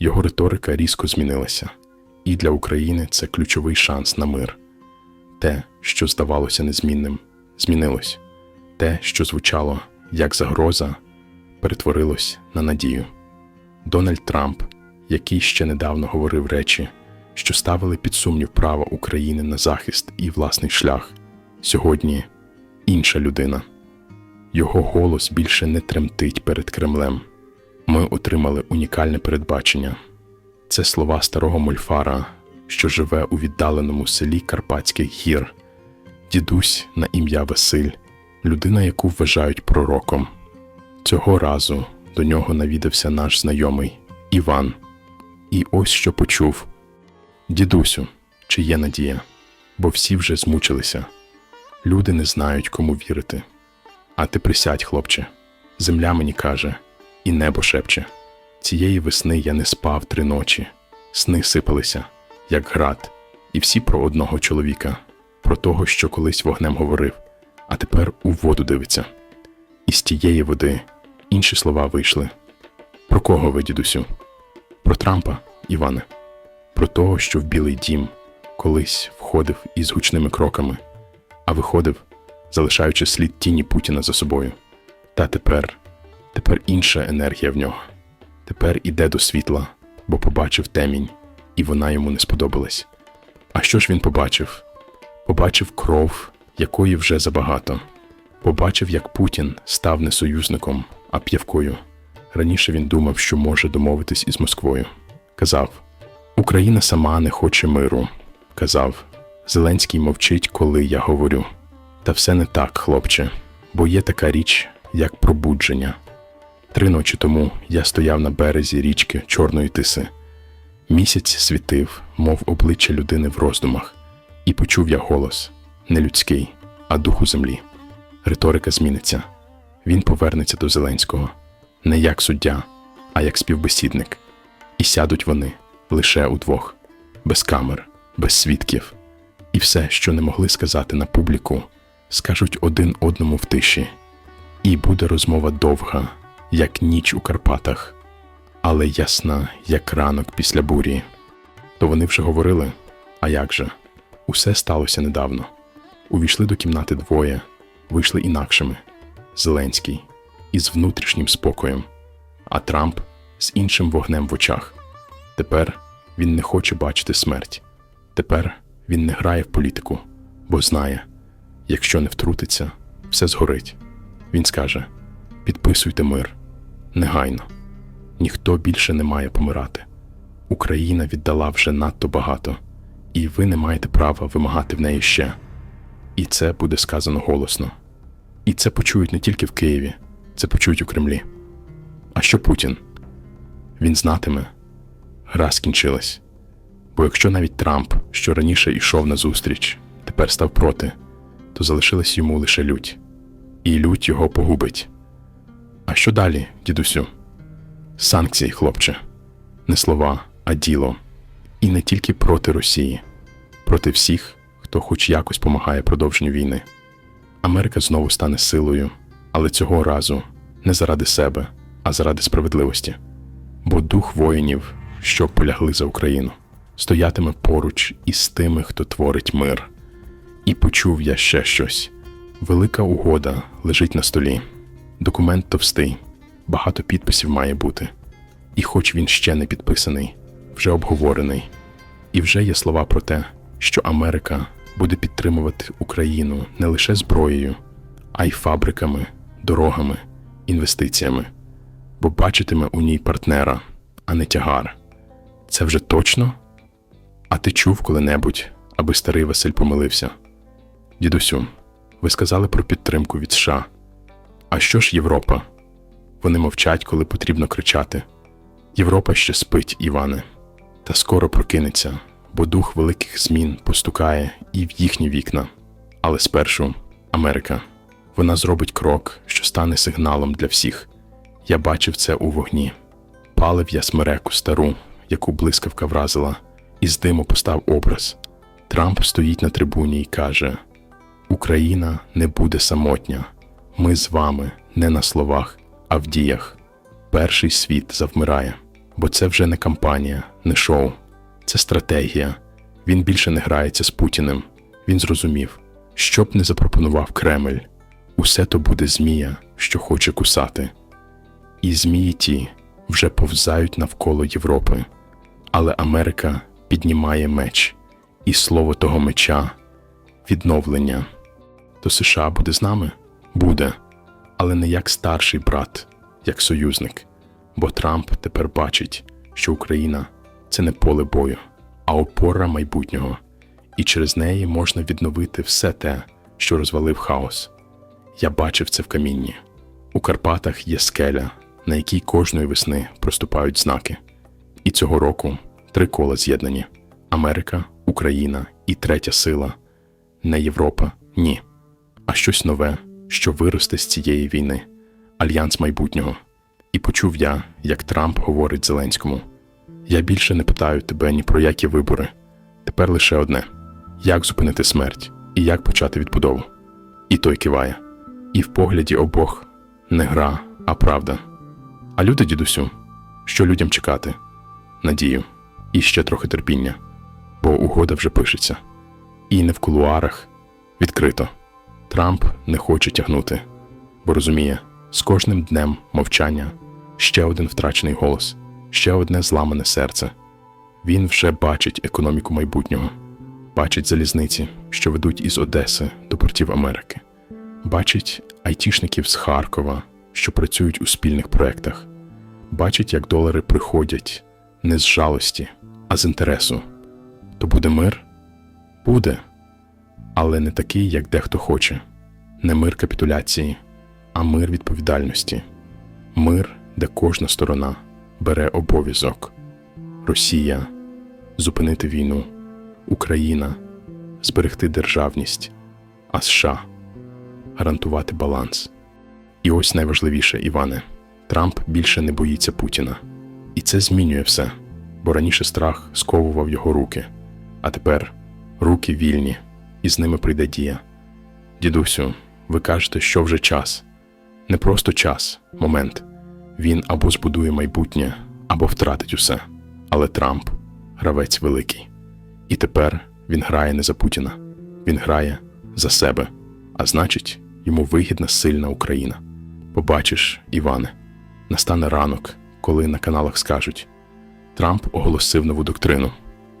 Його риторика різко змінилася, і для України це ключовий шанс на мир. Те, що здавалося незмінним, змінилось. Те, що звучало як загроза, перетворилось на надію. Дональд Трамп, який ще недавно говорив речі, що ставили під сумнів право України на захист і власний шлях, сьогодні інша людина. Його голос більше не тремтить перед Кремлем. Ми отримали унікальне передбачення. Це слова старого мольфара, що живе у віддаленому селі Карпатських гір, дідусь на ім'я Василь, людина, яку вважають пророком. Цього разу до нього навідався наш знайомий Іван. І ось що почув: Дідусю, чи є надія? Бо всі вже змучилися. Люди не знають, кому вірити. А ти присядь, хлопче. Земля мені каже, і небо шепче. Цієї весни я не спав три ночі. Сни сипалися, як град, і всі про одного чоловіка, про того, що колись вогнем говорив, а тепер у воду дивиться. І з тієї води інші слова вийшли. Про кого ви, дідусю? Про Трампа, Іване, про того, що в Білий дім колись входив із гучними кроками, а виходив, залишаючи слід тіні Путіна за собою. Та тепер, тепер інша енергія в нього. Тепер іде до світла, бо побачив темінь, і вона йому не сподобалась. А що ж він побачив? Побачив кров, якої вже забагато. Побачив, як Путін став не союзником, а п'явкою. Раніше він думав, що може домовитись із Москвою. Казав: Україна сама не хоче миру. Казав, Зеленський мовчить, коли я говорю. Та все не так, хлопче, бо є така річ, як пробудження. Три ночі тому я стояв на березі річки Чорної Тиси. Місяць світив, мов обличчя людини в роздумах, і почув я голос не людський, а духу землі. Риторика зміниться. Він повернеться до Зеленського не як суддя, а як співбесідник. І сядуть вони лише удвох, без камер, без свідків. І все, що не могли сказати на публіку, скажуть один одному в тиші. І буде розмова довга, як ніч у Карпатах, але ясна, як ранок після бурі. То вони вже говорили, а як же? Усе сталося недавно. Увійшли до кімнати двоє, вийшли інакшими: Зеленський із внутрішнім спокоєм, а Трамп з іншим вогнем в очах. Тепер він не хоче бачити смерть. Тепер він не грає в політику, бо знає, якщо не втрутиться, все згорить. Він скаже: підписуйте мир негайно. Ніхто більше не має помирати. Україна віддала вже надто багато, і ви не маєте права вимагати в неї ще. І це буде сказано голосно. І це почують не тільки в Києві, це почують у Кремлі. А що Путін? Він знатиме, гра скінчилась. Бо якщо навіть Трамп, що раніше йшов на зустріч, тепер став проти, то залишилась йому лише лють, і лють його погубить. А що далі, дідусю? Санкції, хлопче, не слова, а діло. І не тільки проти Росії, проти всіх, хто хоч якось помагає продовженню війни. Америка знову стане силою, але цього разу не заради себе, а заради справедливості. Бо дух воїнів, що полягли за Україну, стоятиме поруч із тими, хто творить мир. І почув я ще щось. Велика угода лежить на столі. Документ товстий, багато підписів має бути. І хоч він ще не підписаний, вже обговорений, і вже є слова про те, що Америка буде підтримувати Україну не лише зброєю, а й фабриками, дорогами, інвестиціями, бо бачитиме у ній партнера, а не тягар. Це вже точно? А ти чув коли-небудь, аби старий Василь помилився? Дідусю, ви сказали про підтримку від США. А що ж Європа? Вони мовчать, коли потрібно кричати. Європа ще спить, Іване, та скоро прокинеться, бо дух великих змін постукає і в їхні вікна. Але спершу Америка. Вона зробить крок, що стане сигналом для всіх. Я бачив це у вогні. Палив я смереку стару, яку блискавка вразила, і з диму постав образ. Трамп стоїть на трибуні і каже: Україна не буде самотня. Ми з вами не на словах, а в діях. Перший світ завмирає. Бо це вже не кампанія, не шоу, це стратегія. Він більше не грається з Путіним. Він зрозумів, що б не запропонував Кремль, усе то буде змія, що хоче кусати. І змії ті вже повзають навколо Європи. Але Америка піднімає меч, і слово того меча відновлення. То США буде з нами? Буде, але не як старший брат, як союзник. Бо Трамп тепер бачить, що Україна це не поле бою, а опора майбутнього, і через неї можна відновити все те, що розвалив хаос. Я бачив це в камінні. У Карпатах є скеля, на якій кожної весни проступають знаки. І цього року три кола з'єднані: Америка, Україна і третя сила. Не Європа, ні, а щось нове, що виросте з цієї війни, альянс майбутнього. І почув я, як Трамп говорить Зеленському: Я більше не питаю тебе ні про які вибори. Тепер лише одне: як зупинити смерть і як почати відбудову. І той киває. І в погляді обох не гра, а правда. А люди, дідусю, що людям чекати? Надію, і ще трохи терпіння, бо угода вже пишеться. І не в кулуарах відкрито. Трамп не хоче тягнути, бо розуміє, з кожним днем мовчання ще один втрачений голос, ще одне зламане серце. Він вже бачить економіку майбутнього, бачить залізниці, що ведуть із Одеси до портів Америки, бачить айтішників з Харкова, що працюють у спільних проєктах, бачить, як долари приходять не з жалості, а з інтересу. То буде мир? Буде, але не такий, як дехто хоче. Не мир капітуляції, а мир відповідальності. Мир, де кожна сторона бере обов'язок. Росія зупинити війну, Україна зберегти державність, а США гарантувати баланс. І ось найважливіше, Іване, Трамп більше не боїться Путіна. І це змінює все, бо раніше страх сковував його руки, а тепер руки вільні, і з ними прийде дія. Дідусю, ви кажете, що вже час. Не просто час, момент. Він або збудує майбутнє, або втратить усе. Але Трамп гравець великий. І тепер він грає не за Путіна, він грає за себе. А значить, йому вигідна сильна Україна. Побачиш, Іване, настане ранок, коли на каналах скажуть: Трамп оголосив нову доктрину.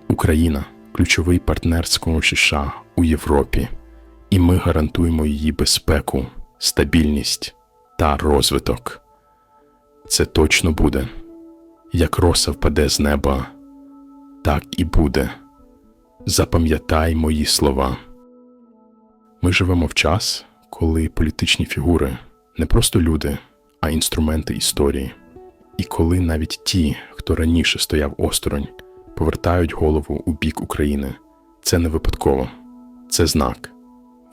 Україна ключовий партнер США у Європі, і ми гарантуємо її безпеку, стабільність та розвиток. Це точно буде. Як роса впаде з неба, так і буде. Запам'ятай мої слова. Ми живемо в час, коли політичні фігури не просто люди, а інструменти історії. І коли навіть ті, хто раніше стояв осторонь, повертають голову у бік України, це не випадково, це знак,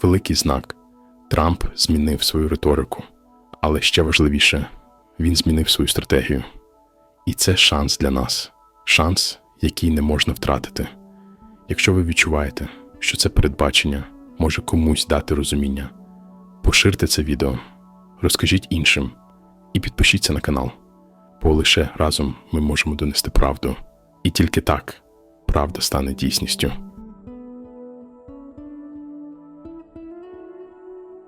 великий знак. Трамп змінив свою риторику, але ще важливіше, він змінив свою стратегію. І це шанс для нас, шанс, який не можна втратити. Якщо ви відчуваєте, що це передбачення може комусь дати розуміння, поширте це відео, розкажіть іншим і підпишіться на канал, бо лише разом ми можемо донести правду, і тільки так правда стане дійсністю.